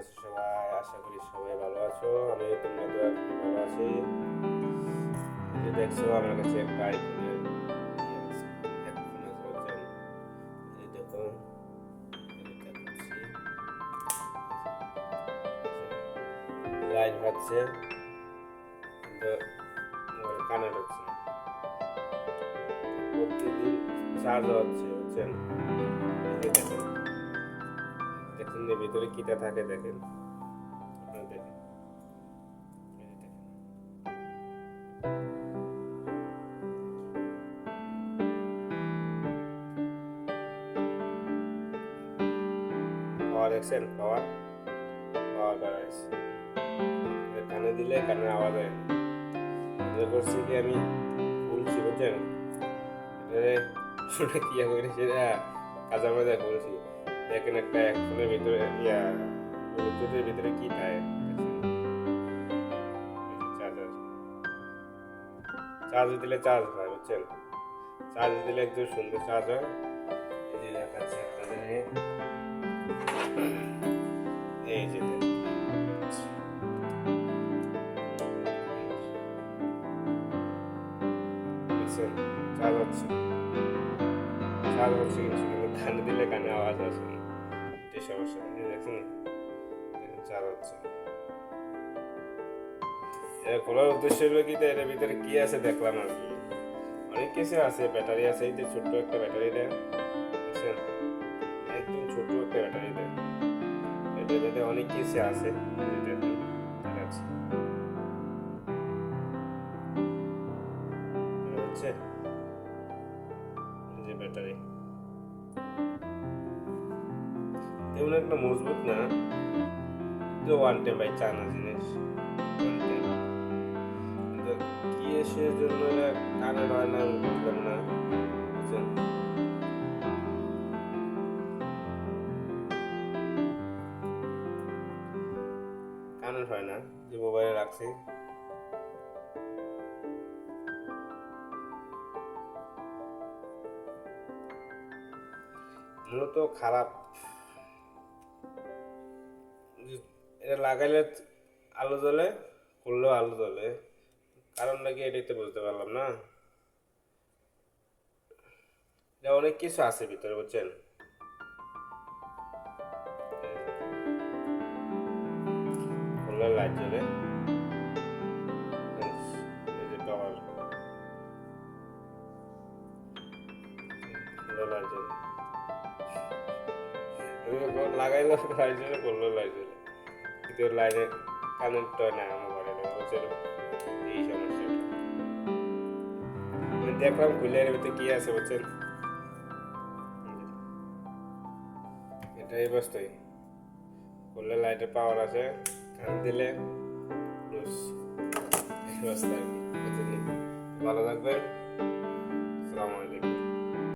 আছো সবাই, আশা করি সবাই ভালো আছো। আমি তোমরা তো ভালো আছি। যে দেখছ, আমার কাছে একটা লাইন হচ্ছে কিন্তু কানেক্ট চার্জ হচ্ছে, বুঝছেন? দেখেন যে ভিতরে কিটা থাকে, দেখেন। কানে দিলে কানের আওয়াজ হয়। করছি কি আমি বলছি বুঝছেন কি করে সেটা কাজা বলছি দেখেন একটা ফোনের ভিতরে ইয়া ব্লুটুথের ভিতরে কি থাকে চার্জার চার্জ দিলে চার্জ হয় বুঝছেন চার্জ দিলে একদম সুন্দর চার্জ হয় এই যে দেখাচ্ছি আপনাদের এই যে চার্জ হচ্ছে চার্জ হচ্ছে কিন্তু কানে দিলে কানে আওয়াজ আসে না এই সমস্যা এই দেখুন হচ্ছে এটা খোলার উদ্দেশ্য হলো কি এটার ভিতরে কি আছে দেখলাম আর কি অনেক কিছু আছে ব্যাটারি আছে এই যে ছোট্ট একটা ব্যাটারি দেয় দেখছেন একদম ছোট একটা ব্যাটারি দেয় এটার ভিতরে অনেক কিছু আছে দেখুন দেখাচ্ছি দেখা যাচ্ছে যে ব্যাটারি তেমন একটা মজবুত না? তো ওয়ান টাইম বাই চায়না জিনিস। কি এসে জন্য কানে হয় না, আমি বুঝলাম না। বুঝছেন? কানের হয় না, যে মোবাইলে রাখছি। মূলত খারাপ। যে- এটা লাগাইলে আলো জ্বলে করলেও আলো জ্বলে। কারণটা কি এটাই তো বুঝতে পারলাম না? এটা অনেক কিছু আছে ভিতরে, বুঝছেন? লাইট জ্বলে। লাইট জ্বলে। লাগাইলো লাইট জ্বলে করল কিন্তু না আমার ঘরে হচ্ছিল এই সমস্যাটা আমি দেখলাম কি আছে এই খুললে লাইটের পাওয়ার আছে, কান দিলে এই? ভালো থাকবেন। আসসালামু আলাইকুম।